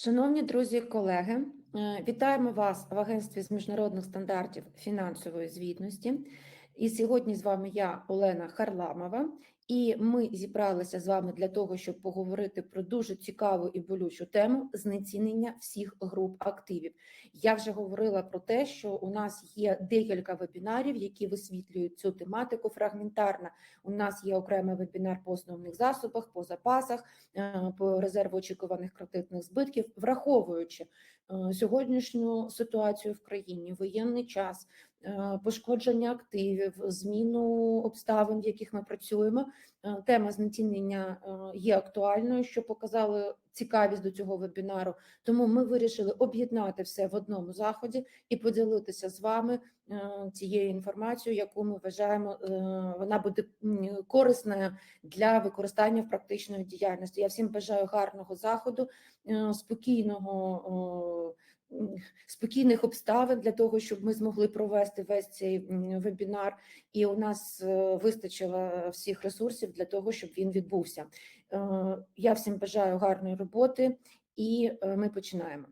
Шановні друзі, колеги, е, вітаємо вас в агентстві з міжнародних стандартів фінансової звітності. І сьогодні з вами я, Олена Харламова, і ми зібралися з вами для того, щоб поговорити про дуже цікаву і болючу тему знецінення всіх груп активів. Я вже говорила про те, що у нас є декілька вебінарів, які висвітлюють цю тематику фрагментарно. У нас є окремий вебінар по основних засобах, по запасах, е, по резерву очікуваних кредитних збитків, враховуючи е, сьогоднішню ситуацію в країні, воєнний час, пошкодження активів, зміну обставин, в яких ми працюємо. Е, Тема знецінення е, є актуальною, що показали цікавість до цього вебінару. Тому ми вирішили об'єднати все в одному заході і поділитися з вами е, цією інформацією, яку ми вважаємо, е, вона буде корисною для використання в практичної діяльності. Я всім бажаю гарного заходу, е, спокійного. Спокійних обставин для того, щоб ми змогли провести весь цей вебінар, і у нас е, вистачило всіх ресурсів для того, щоб він відбувся. Е, Я всім бажаю гарної роботи, і е, ми починаємо.